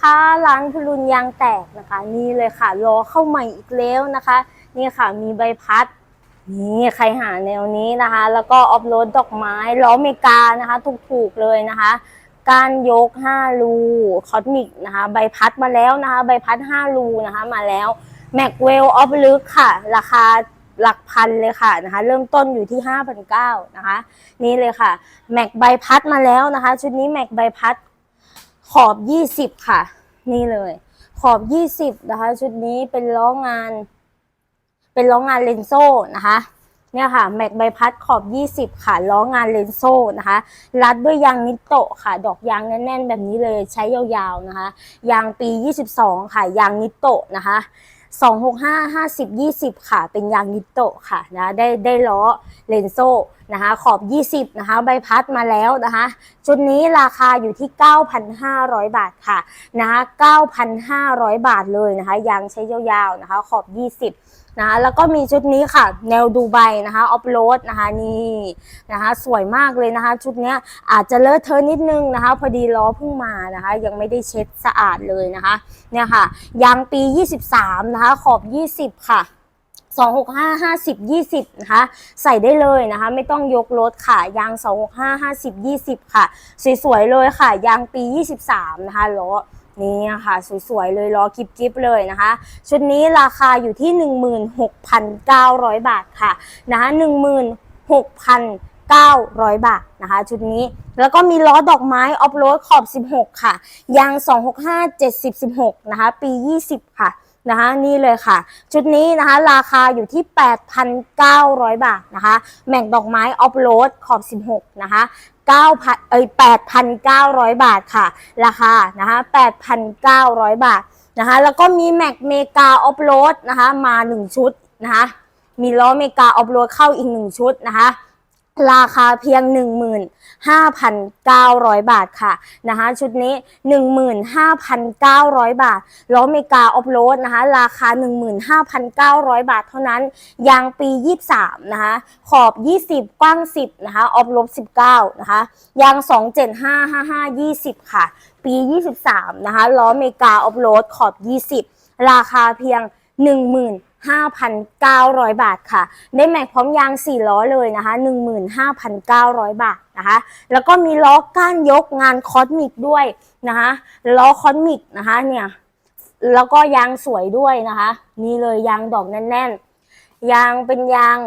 ค่ะร้านพลุนยางแตกนะคะ นี่เลยค่ะรอเข้าใหม่อีกแล้วนะคะ นี่ค่ะมีใบพัด นี่ใครหาแนวนี้นะคะ แล้วก็ออฟโรดดอกไม้ล้อเมกานะคะถูกๆเลยนะคะการยก 5 รูคอสมิกนะคะ ใบพัดมาแล้วนะคะ ใบพัด 5 รูนะคะ มาแล้วแม็กเวลออฟลึกค่ะ ราคาหลักพันเลยค่ะนะคะ เริ่มต้นอยู่ที่ 5,900นะคะ นี่เลยค่ะแม็กใบพัดมาแล้วนะคะ ชุดนี้แม็กใบพัด ขอบ20ค่ะ นี่เลย ขอบ20นะคะ ชุดนี้เป็นล้องาน เป็นล้องานเลนโซ่นะคะ เนี่ยค่ะ แม็กใบพัดขอบ20ค่ะล้องานเลนโซ่นะคะ รัดด้วยยางนิโตะค่ะ ดอกยางแน่นๆแบบนี้เลยใช้ยาวๆนะคะ ยางปี22ค่ะ ยางนิโตะนะคะ265 50 20ค่ะ เป็นยางนิโตะค่ะนะได้ได้ล้อเลนโซ่นะคะขอบ 20 นะคะใบพัดมาแล้วนะคะชุดนี้ราคาอยู่ที่ 9,500 บาทค่ะนะคะ9,500 บาทเลยนะคะยางใช้ยาวๆนะคะขอบ 20นะคะแล้วก็มีชุดนี้ค่ะ แนวดูไบนะคะออฟโรดนะคะนี่นะคะสวยมากเลยนะคะ ชุดนี้อาจจะเลอะเทอะนิดนึงนะคะ พอดีล้อเพิ่งมานะคะ ยังไม่ได้เช็ดสะอาดเลยนะคะเนี่ยค่ะยางปี 23 นะคะขอบ 20 ค่ะ 265 50 20นะคะ ใส่ได้เลยนะคะ ไม่ต้องยกรถค่ะ ยาง265 50 20ค่ะ สวยๆเลยค่ะ ยางปี23นะคะล้อนี่ค่ะสวยๆเลยล้อกิบๆเลยนะคะ ชุดนี้ราคาอยู่ที่ 16,900 บาทค่ะนะคะ16,900 บาทนะคะชุดนี้แล้วก็มีล้อดอกไม้ออฟโรดขอบ 16 ค่ะ ยาง 265 70 16 นะคะ ปี 20 ค่ะ นะคะนี่เลยค่ะ ชุดนี้นะคะราคาอยู่ที่ 8,900 บาทนะคะแม็กดอกไม้ออฟโรดขอบ 16 นะคะ9,000เอ้ย8,900 บาทค่ะ ราคานะคะ8,900 บาทนะคะแล้วก็มีแม็กเมกาออฟโรดนะคะมา 1 ชุดนะคะมีล้อเมกาออฟโรดเข้าอีก 1 ชุดนะคะ ราคาเพียง 15,900 บาทค่ะนะคะชุดนี้ 15,900 บาทล้อเมกาออฟโรดนะคะราคา 15,900 บาทเท่านั้น ยางปี 23 นะคะขอบ 20 กว้าง 10 นะคะออฟลบ19 นะคะยาง 27555 20 ค่ะ ปี 23 นะคะล้อเมกาออฟโรดขอบ 20 ราคาเพียง 10,000 5,900 บาทค่ะ ได้แม็กพร้อมยาง 4 ล้อเลยนะคะ 15,900 บาทนะคะ แล้วก็มีล้อก้านยกงานคอสมิกด้วยนะคะล้อคอสมิกนะคะเนี่ยแล้วก็ยางสวยด้วยนะคะนี่เลยยางดอกแน่นๆ ยางเป็นยาง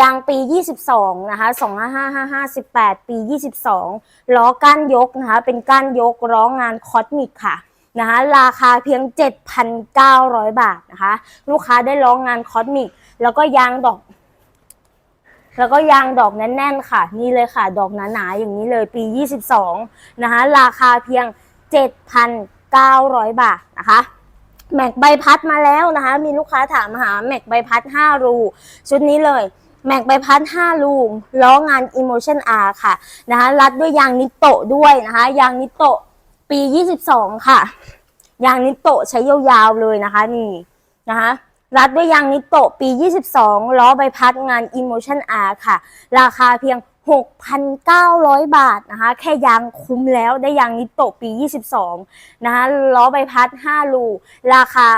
ยางปี 22 นะคะ 25555 18ปี 22 ล้อก้านยกนะคะ เป็นก้านยกล้องานคอสมิกค่ะ นะคะราคาเพียง 7,900 บาทนะคะ ลูกค้าได้ร้องงานคอสมิก แล้วก็ยางดอก แล้วก็ยางดอกแน่นๆค่ะ นี่เลยค่ะ ดอกหนาๆอย่างนี้เลยปี 22 นะคะ ราคาเพียง 7,900 บาทนะคะแม็กใบพัดมาแล้วนะคะ มีลูกค้าถามหาแม็กใบพัด 5 รู ชุดนี้เลยแม็กใบพัด 5 รูล้องาน Emotion R ค่ะนะคะรัดด้วยยางนิโตด้วยนะคะ ยางนิโต ปี 22 ค่ะ ยางนิโตะใช้ยาวๆเลยนะคะ นี่นะคะรัดด้วยยางนิโตะปี 22 ล้อใบพัดงาน Emotion R ค่ะ ราคาเพียง 6,900 บาทนะคะ แค่ยางคุ้มแล้วได้ยางนิโตะปี 22 นะคะล้อใบพัด5รูราคา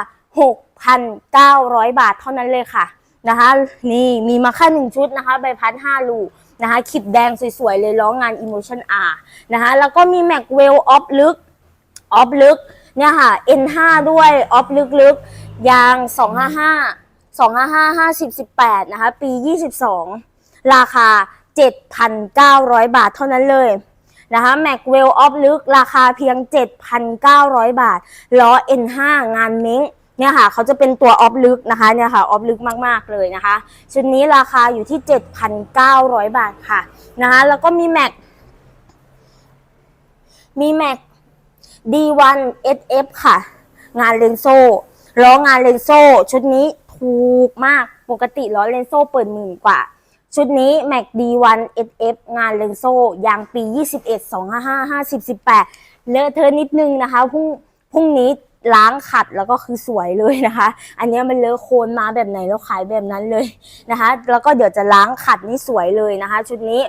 6,900 บาทเท่านั้นเลยค่ะนะคะ นี่มีมาแค่หนึ่งชุดนะคะ ใบพัด5รู นะคะขีดแดงสวยๆ เลยล้องาน Emotion R นะคะแล้วก็มี Mac w e l l Off ลึกออฟลึกเนี่ยค่ะ N5 ด้วยออฟลึกลึกๆ ยาง 255 255 50 18 นะคะ ปี 22 ราคา 7,900 บาทเท่านั้นเลยนะคะ Mac w e l l Off ลึก ราคาเพียง 7,900 บาท ล้อ N5 งานเม้ง เนี่ยค่ะเขาจะเป็นตัวออฟลึกนะคะเนี่ยค่ะออฟลึกมากๆเลยนะคะ ชุดนี้ราคาอยู่ที่ 7,900 บาทค่ะนะคะแล้วก็มีแม็กมีแม็ก D1 SF ค่ะ งานเลนโซ่ล้องานเลนโซ่ชุดนี้ถูกมากปกติล้อเลนโซ่เปิดหมื่นกว่า ชุดนี้ Mac D1 SF งานเลนโซ่ยางปี 21 255 50 18เลอะเทอะนิดนึงนะคะพรุ่งพรุ่งนี้ ล้างขัดแล้วก็คือสวยเลยนะคะ อันนี้มันเลอะโคลนมาแบบไหนแล้วขายแบบนั้นเลยนะคะ แล้วก็เดี๋ยวจะล้างขัดนี่สวยเลยนะคะ ชุดนี้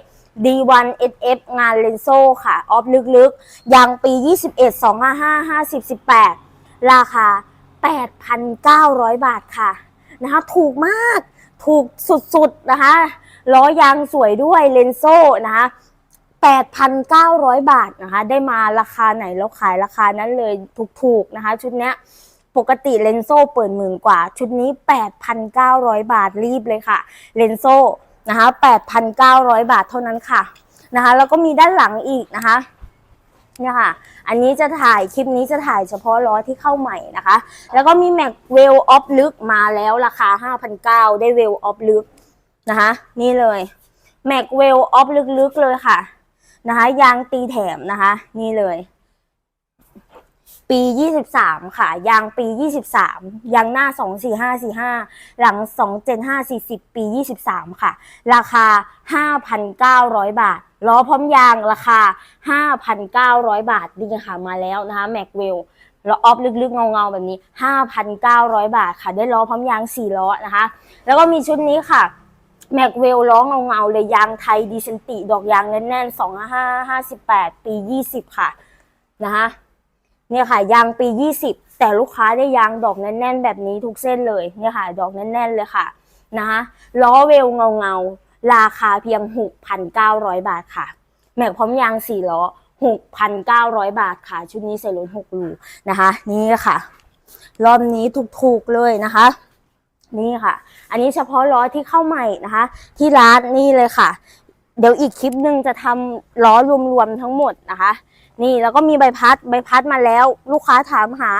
D1 SF งานเลนโซค่ะ ออฟลึกๆ ยางปี 21 255 50 18 ราคา 8,900 บาทค่ะนะคะ ถูกมาก ถูกสุดๆ นะคะ ล้อยางสวยด้วยเลนโซนะคะ 8,900 บาทนะคะ ได้มาราคาไหนแล้วขายราคานั้นเลยถูกๆนะคะ ชุดเนี้ยปกติเลนโซ่เปิดหมื่นกว่า ชุดนี้ 8,900 บาทรีบเลยค่ะเลนโซ่นะคะ8,900 บาทเท่านั้นค่ะนะคะแล้วก็มีด้านหลังอีกนะคะเนี่ยค่ะ อันนี้จะถ่ายคลิปนี้จะถ่ายเฉพาะล้อที่เข้าใหม่นะคะ แล้วก็มีแม็กเวลออฟลึกมาแล้วราคา 5,900 ได้เวลออฟลึกนะคะ นี่เลยแม็กเวลออฟลึกๆเลยค่ะ นะคะ ยางตีแถมนะคะ นี่เลย ปี 23 ค่ะ ยางปี 23 ยางหน้า 24545 หลัง 27540 ปี 23 ค่ะ ราคา 5,900 บาทล้อพร้อมยางราคา 5,900 บาทนี่ค่ะมาแล้วนะคะแม็กเวลล้อออฟลึกๆเงาๆแบบนี้ 5,900 บาทค่ะ ได้ล้อพร้อมยาง 4 ล้อนะคะ แล้วก็มีชุดนี้ค่ะ แม็กเวลล้อเงาๆเลยยางไทยดีเซนติ ดอกยางแน่นๆ25558ปี20ค่ะนะคะเนี่ยค่ะยางปี20แต่ลูกค้าได้ยางดอกแน่นๆ แบบนี้ทุกเส้นเลยเนี่ยค่ะ ดอกแน่นๆเลยค่ะนะคะล้อเวลเงาๆราคาเพียง 6,900 บาทค่ะ แม็กพร้อมยาง4ล้อ 6,900 บาทค่ะ ชุดนี้ใส่รถ6รูนะคะ นี่ค่ะ รอบนี้ถูกๆเลยนะคะ นี่ค่ะ อันนี้เฉพาะล้อที่เข้าใหม่นะคะ ที่ร้านนี่เลยค่ะ เดี๋ยวอีกคลิปหนึ่งจะทำล้อรวมๆทั้งหมดนะคะ นี่แล้วก็มีใบพัดใบพัดมาแล้ว ลูกค้าถามหา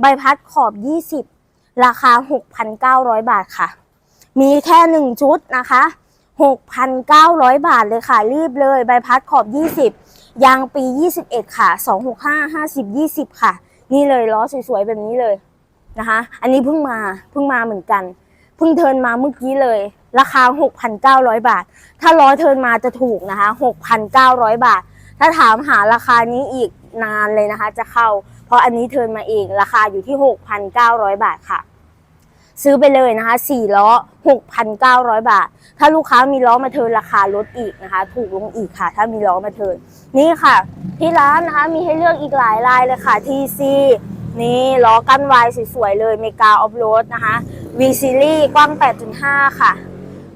ใบพัดขอบ 20 ราคา 6,900 บาทค่ะ มีแค่หนึ่งชุดนะคะ6,900 บาทเลยค่ะ รีบเลยใบพัดขอบ 20 ยางปี 21 ค่ะ 265 50 20 ค่ะ นี่เลยล้อสวยๆ แบบนี้เลย นะคะ อันนี้เพิ่งมาเพิ่งมาเหมือนกันเพิ่งเทินมาเมื่อกี้เลย ราคา 6,900 บาท ถ้าล้อยเทินมาจะถูกนะคะ 6,900 บาท ถ้าถามหาราคานี้อีกนานเลยนะคะ จะเข้า เพราะอันนี้เทินมาเองราคาอยู่ที่ 6,900 บาทค่ะ ซื้อไปเลยนะคะ4ล้อ 6,900 บาท ถ้าลูกค้ามีล้อมาเทินราคาลดอีกนะคะ ถูกลงอีกค่ะ ถ้ามีล้อมาเทินนี่ค่ะ ที่ร้านนะคะมีให้เลือกอีกหลายลายเลยค่ะ TC นี่ล้อกั้นวายสวยๆเลยเมกาออฟโรดนะคะ V Series กว้าง 8.5 ค่ะ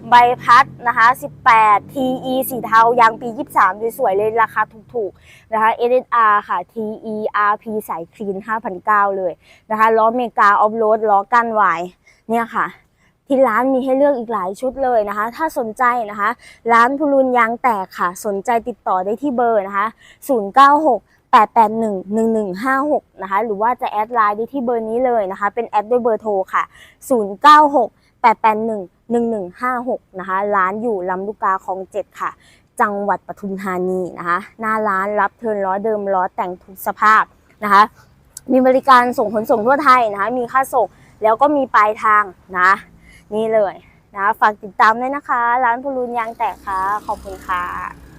ใบพัดนะคะ 18 TE สีเทายางปี 23 สวยๆเลยราคาถูกๆนะคะ SSR ค่ะ TE RP สายคลีน 5,900 เลยนะคะล้อเมกาออฟโรดล้อกั้นวายเนี่ยค่ะที่ร้านมีให้เลือกอีกหลายชุดเลยนะคะ ถ้าสนใจนะคะ ร้านพลุนยางแตกค่ะ สนใจติดต่อได้ที่เบอร์นะคะ 096 881 1156นะคะหรือว่าจะแอดไลน์ได้ที่เบอร์นี้เลยนะคะ เป็นแอดด้วยเบอร์โทรค่ะ 096 881 1156นะคะร้านอยู่ลำลูกกาคลองเจ็ดค่ะ จังหวัดปทุมธานีนะคะ หน้าร้านรับเทิร์นล้อเดิมล้อแต่งทุกสภาพนะคะ มีบริการส่งขนส่งทั่วไทยนะคะ มีค่าส่งแล้วก็มีปลายทางนะ นี่เลยนะฝากติดตามด้วยนะคะ ร้านพลูนยางแตกค่ะ ขอบคุณค่ะ